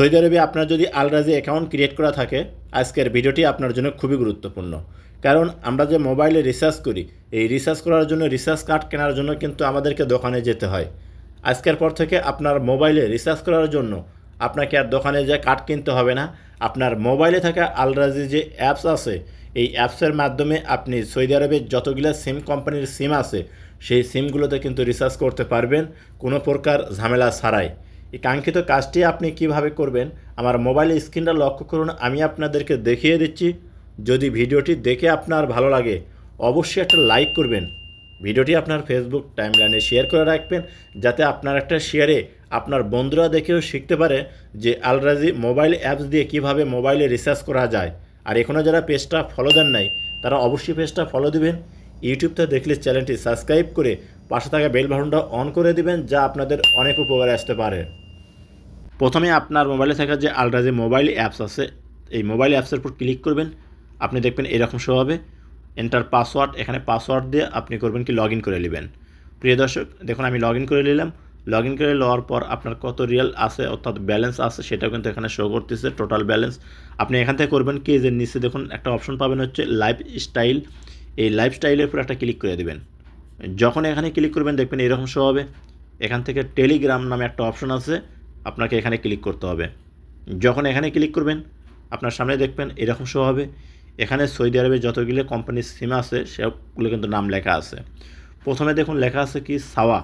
Saudi আরবে আপনার যদি আলরাজি অ্যাকাউন্ট ক্রিয়েট করা থাকে, আজকের ভিডিওটি আপনার জন্য খুবই গুরুত্বপূর্ণ। কারণ আমরা যে মোবাইলে রিচার্জ করি, এই রিচার্জ করার জন্য রিচার্জ কার্ড কেনার জন্য কিন্তু আমাদেরকে দোকানে যেতে হয়। আজকের পর থেকে আপনার মোবাইলে রিচার্জ করার জন্য আপনাকে আর দোকানে যে কার্ড কিনতে হবে না, আপনার মোবাইলে থাকা আলরাজি যে অ্যাপস আছে, এই অ্যাপসের মাধ্যমে আপনি সৌদি আরবের যতগুলো সিম কোম্পানির সিম আছে, সেই সিমগুলোতে কিন্তু রিচার্জ করতে পারবেন, কোনো প্রকার ঝামেলা ছাড়াই। এই কাঙ্ক্ষিত কাজটি আপনি কীভাবে করবেন, আমার মোবাইল স্ক্রিনটা লক্ষ্য করুন, আমি আপনাদেরকে দেখিয়ে দিচ্ছি। যদি ভিডিওটি দেখে আপনার ভালো লাগে, অবশ্যই একটা লাইক করবেন। ভিডিওটি আপনার ফেসবুক টাইমলাইনে শেয়ার করে রাখবেন, যাতে আপনার একটা শেয়ারে আপনার বন্ধুরা দেখেও শিখতে পারে যে আলরাজি মোবাইল অ্যাপস দিয়ে কীভাবে মোবাইলে রিচার্জ করা যায়। আর এখনও যারা পেজটা ফলো দেন নাই, তারা অবশ্যই পেজটা ফলো দিবেন। ইউটিউবতে দেখলে চ্যানেলটি সাবস্ক্রাইব করে পাশে থাকা বেল বাটনটা অন করে দিবেন, যা আপনাদের অনেক উপকারে আসতে পারে। প্রথমে আপনার মোবাইলে থাকা যে আলট্রা যে মোবাইল অ্যাপস আছে, এই মোবাইল অ্যাপসের উপর ক্লিক করবেন। আপনি দেখবেন এরকম শো হবে। এন্টার পাসওয়ার্ড এখানে পাসওয়ার্ড দিয়ে আপনি করবেন কি লগ করে নেবেন। প্রিয় দর্শক, দেখুন আমি লগ করে নিলাম। লগ ইন করে নেওয়ার পর আপনার কত রিয়াল আছে, অর্থাৎ ব্যালেন্স আছে, সেটাও কিন্তু এখানে শো করতেছে টোটাল ব্যালেন্স আপনি এখান থেকে করবেন কি, যে নিচে দেখুন একটা অপশন পাবেন হচ্ছে লাইফ স্টাইল এই লাইফ স্টাইলের উপর একটা ক্লিক করে দেবেন। যখন এখানে ক্লিক করবেন, দেখবেন এরকম শো হবে। এখান থেকে টেলিগ্রাম নামে একটা অপশন আছে, আপনাকে এখানে ক্লিক করতে হবে। যখন এখানে ক্লিক করবেন, আপনার সামনে দেখবেন এরকম শো হবে। এখানে সৌদি আরবে যতগুলো কোম্পানির সিম আছে সবগুলো কিন্তু নাম লেখা আছে। প্রথমে দেখুন, লেখা আছে কি? সাওয়া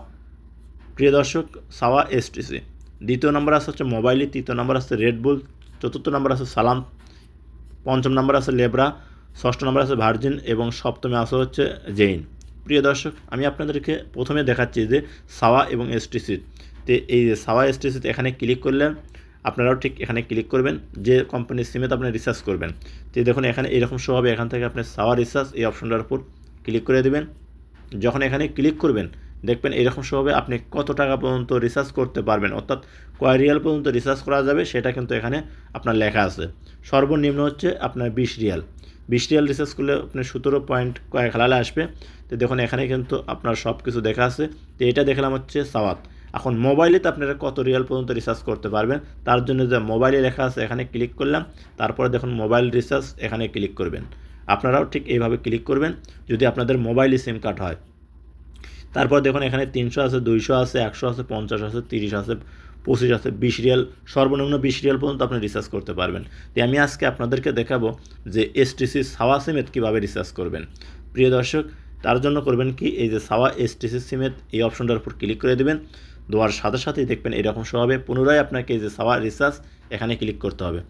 প্রিয় দর্শক সাওয়া এসটিসি দ্বিতীয় নম্বর আছে হচ্ছে মোবাইলে তৃতীয় নম্বর আছে রেডবুল চতুর্থ নম্বর আছে সালাম পঞ্চম নম্বর আছে লেব্রা ষষ্ঠ নম্বর আছে ভার্জিন এবং সপ্তমে আছে হচ্ছে জেইন। প্রিয় দর্শক, আমি আপনাদেরকে প্রথমে দেখাচ্ছি যে সাওয়া এবং এসটিসি। তে এই যে সাওয়া এসটিসিতে এখানে ক্লিক করলে আপনারাও ঠিক এখানে ক্লিক করবেন, যে কোম্পানির সিমেতে আপনি রিসার্চ করবেন। তো দেখুন এখানে এরকম শো হবে, এখান থেকে আপনি সাওয়া রিসার্চ এই অপশনটার উপর ক্লিক করে দেবেন। যখন এখানে ক্লিক করবেন, দেখবেন এরকম শো হবে, আপনি কত টাকা পর্যন্ত রিসার্চ করতে পারবেন, অর্থাৎ কয় রিয়াল পর্যন্ত রিসার্চ করা যাবে, সেটা কিন্তু এখানে আপনার লেখা আছে। সর্বনিম্ন হচ্ছে আপনার বিশ রিয়াল। বিশ রিয়াল রিসার্চ করলে আপনি সতেরো পয়েন্ট কয়েক হালালে আসবে। তো দেখুন, এখানে কিন্তু আপনার সব কিছু দেখা আছে। তো এটা দেখলাম হচ্ছে সাওয়াত। এখন মোবাইলেতে আপনারা কত রিয়াল পর্যন্ত রিসার্চ করতে পারবেন? তার জন্য যে মোবাইলে লেখা আছে, এখানে ক্লিক করলাম। তারপরে দেখুন মোবাইল রিসার্চ এখানে ক্লিক করবেন। আপনারাও ঠিক এইভাবে ক্লিক করবেন, যদি আপনাদের মোবাইলে সিম কার্ড হয়। তারপর দেখুন, এখানে তিনশো আছে, দুইশো আছে, একশো আছে, পঞ্চাশ আছে, তিরিশ আছে। পঁচিশ আছে বিশ রিয়াল, সর্বনিম্ন বিশ রিয়াল পর্যন্ত আপনি রিচার্জ করতে পারবেন। তাই আমি আজকে আপনাদেরকে দেখাবো যে এসটিসি সাওয়া সিমেট কীভাবে রিসার্চ করবেন। প্রিয় দর্শক, তার জন্য করবেন কি? এই যে সাওয়া এসটিসি সিমেত এই অপশনটার উপর ক্লিক করে দেবেন। দেওয়ার সাথে সাথেই দেখবেন এরকম সব হবে। পুনরায় আপনাকে এই যে সাওয়া রিসার্চ এখানে ক্লিক করতে হবে।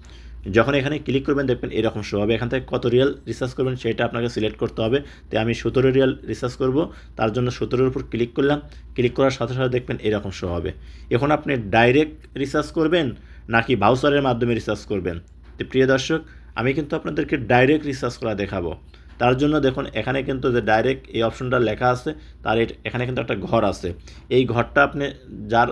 যখন এখানে ক্লিক করবেন, দেখবেন এরকম শো হবে। এখান থেকে কত রিয়াল রিসার্চ করবেন সেটা আপনাকে সিলেক্ট করতে হবে। তো আমি সতেরো রিয়াল রিসার্চ করব। তার জন্য সতেরোর উপর ক্লিক করলাম। ক্লিক করার সাথে সাথে দেখবেন এরকম শো হবে। এখন আপনি ডাইরেক্ট রিসার্চ করবেন নাকি ভাউচারের মাধ্যমে রিসার্চ করবেন? তো প্রিয় দর্শক, আমি কিন্তু আপনাদেরকে ডাইরেক্ট রিসার্চ করা দেখাবো। তার জন্য দেখুন, এখানে কিন্তু যে ডাইরেক্ট এই অপশনটা লেখা আছে, তার এখানে কিন্তু একটা ঘর আছে। এই ঘরটা আপনি যার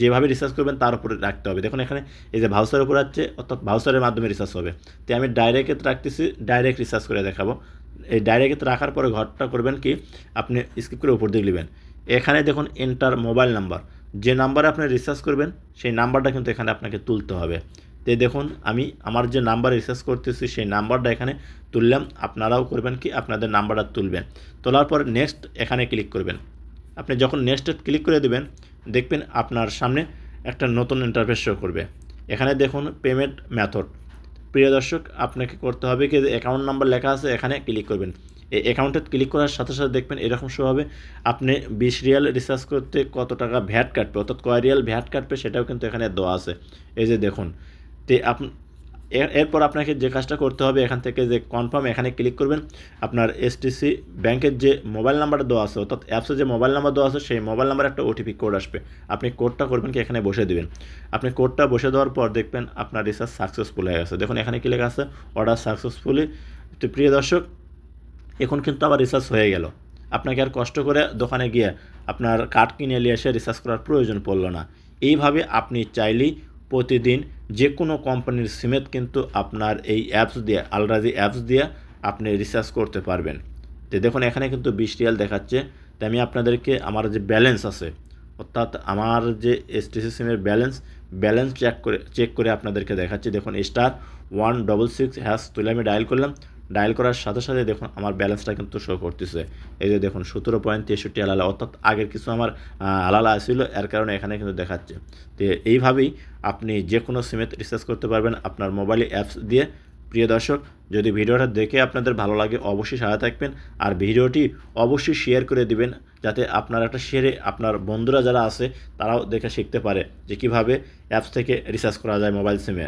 যেভাবে রিসার্চ করবেন তার উপরে রাখতে হবে। দেখুন এখানে এই যে ভাউসার উপর আছে, অর্থাৎ ভাউসারের মাধ্যমে রিসার্চ হবে। তো আমি ডাইরেক্ট রাখতেছি ডাইরেক্ট রিসার্চ করে দেখাবো। এই ডাইরেক্ট রাখার পরে ঘরটা করবেন কি, আপনি স্কিপ করে উপর দিকে নেবেন। এখানে দেখুন এন্টার মোবাইল নাম্বার যে নাম্বারে আপনি রিসার্চ করবেন, সেই নাম্বারটা কিন্তু এখানে আপনাকে তুলতে হবে। তো দেখুন, আমি আমার যে নাম্বার রিসার্চ করতেছি, সেই নাম্বারটা এখানে তুললাম। আপনারাও করবেন কি, আপনাদের নাম্বারটা তুলবেন। তোলার পর নেক্সট এখানে ক্লিক করবেন। আপনি যখন নেক্সট ক্লিক করে দেবেন দেখবেন আপনার সামনে একটা নতুন ইন্টারফেস শো করবে। এখানে দেখুন পেমেন্ট মেথড প্রিয় দর্শক, আপনাকে করতে হবে কি অ্যাকাউন্ট নাম্বার লেখা আছে, এখানে ক্লিক করবেন। এই অ্যাকাউন্টে ক্লিক করার সাথে সাথে দেখবেন এরকম শো হবে। আপনি বিশ রিয়াল রিচার্জ করতে কত টাকা ভ্যাট কাটবে অর্থাৎ কয় রিয়াল ভ্যাট কাটবে সেটাও কিন্তু এখানে দেওয়া আছে। এই যে দেখুন, তে আপ এরপর আপনাকে যে কাজটা করতে হবে এখান থেকে যে কনফার্ম এখানে ক্লিক করবেন। আপনার এসটিসি ব্যাংকের যে মোবাইল নাম্বারটা দেওয়া আছে, অর্থাৎ অ্যাপসে যে মোবাইল নাম্বার দেওয়া আছে, সেই মোবাইল নাম্বার একটা ওটিপি কোড আসবে। আপনি কোডটা করবেন কি, এখানে বসে দেবেন। আপনি কোডটা বসে দেওয়ার পর দেখবেন আপনার রিসার্চ সাকসেসফুল হয়ে গেছে। দেখুন, এখানে কি লেখা আছে? অর্ডার সাকসেসফুলি তো প্রিয় দর্শক, এখন কিন্তু আবার রিসার্চ হয়ে গেল। আপনাকে আর কষ্ট করে দোকানে গিয়ে আপনার কার্ড কিনে নিয়ে এসে রিসার্চ করার প্রয়োজন পড়ল না। এইভাবে আপনি চাইলেই প্রতিদিন যে কোনো কোম্পানির সিমেত কিন্তু আপনার এই অ্যাপস দিয়ে আলরাজি অ্যাপস দিয়ে আপনি রিচার্জ করতে পারবেন। তো দেখুন, এখানে কিন্তু বিশ রিয়াল দেখাচ্ছে। তো আমি আপনাদেরকে আমার যে ব্যালেন্স আছে, অর্থাৎ আমার যে এসটিসি সিমের ব্যালেন্স ব্যালেন্স চেক করে চেক করে আপনাদেরকে দেখাচ্ছি। দেখুন star one double six hash তুলে আমি ডায়াল করলাম। ডায়াল করার সাথে সাথে দেখুন আমার ব্যালেন্সটা কিন্তু শো করতেছে। এই যে দেখুন, সতেরো পয়েন্ট তেষট্টি আলালা অর্থাৎ আগের কিছু আমার আলালা আসছিল এর কারণে এখানে কিন্তু দেখাচ্ছে। তো এইভাবেই আপনি যে কোনো সিমে রিচার্জ করতে পারবেন আপনার মোবাইলে অ্যাপস দিয়ে। প্রিয় দর্শক, যদি ভিডিওটা দেখে আপনাদের ভালো লাগে, অবশ্যই সাথে থাকবেন। আর ভিডিওটি অবশ্যই শেয়ার করে দিবেন, যাতে আপনার একটা শেয়ারে আপনার বন্ধুরা যারা আছে, তারাও দেখে শিখতে পারে যে কীভাবে অ্যাপস থেকে রিচার্জ করা যায় মোবাইল সিমে